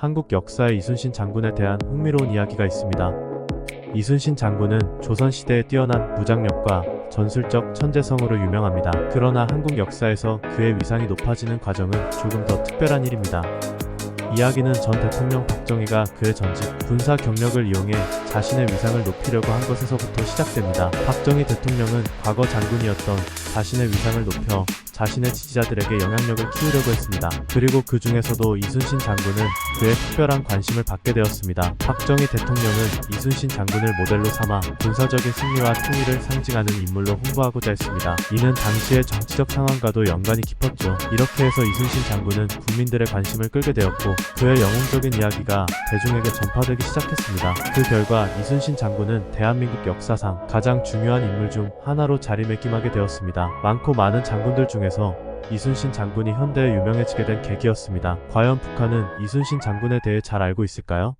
한국 역사에 이순신 장군에 대한 흥미로운 이야기가 있습니다. 이순신 장군은 조선시대에 뛰어난 무장력과 전술적 천재성으로 유명합니다. 그러나 한국 역사에서 그의 위상이 높아지는 과정은 조금 더 특별한 일입니다. 이야기는 전 대통령 박정희가 그의 전직 군사 경력을 이용해 자신의 위상을 높이려고 한 것에서부터 시작됩니다. 박정희 대통령은 과거 장군이었던 자신의 위상을 높여 자신의 지지자들에게 영향력을 키우려고 했습니다. 그리고 그 중에서도 이순신 장군은 그의 특별한 관심을 받게 되었습니다. 박정희 대통령은 이순신 장군을 모델로 삼아 군사적인 승리와 통일을 상징하는 인물로 홍보하고자 했습니다. 이는 당시의 정치적 상황과도 연관이 깊었죠. 이렇게 해서 이순신 장군은 국민들의 관심을 끌게 되었고 그의 영웅적인 이야기가 대중에게 전파되기 시작했습니다. 그 결과 이순신 장군은 대한민국 역사상 가장 중요한 인물 중 하나로 자리매김하게 되었습니다. 많고 많은 장군들 중에 서 이순신 장군이 현대에 유명해지게 된 계기였습니다. 과연 북한은 이순신 장군에 대해 잘 알고 있을까요?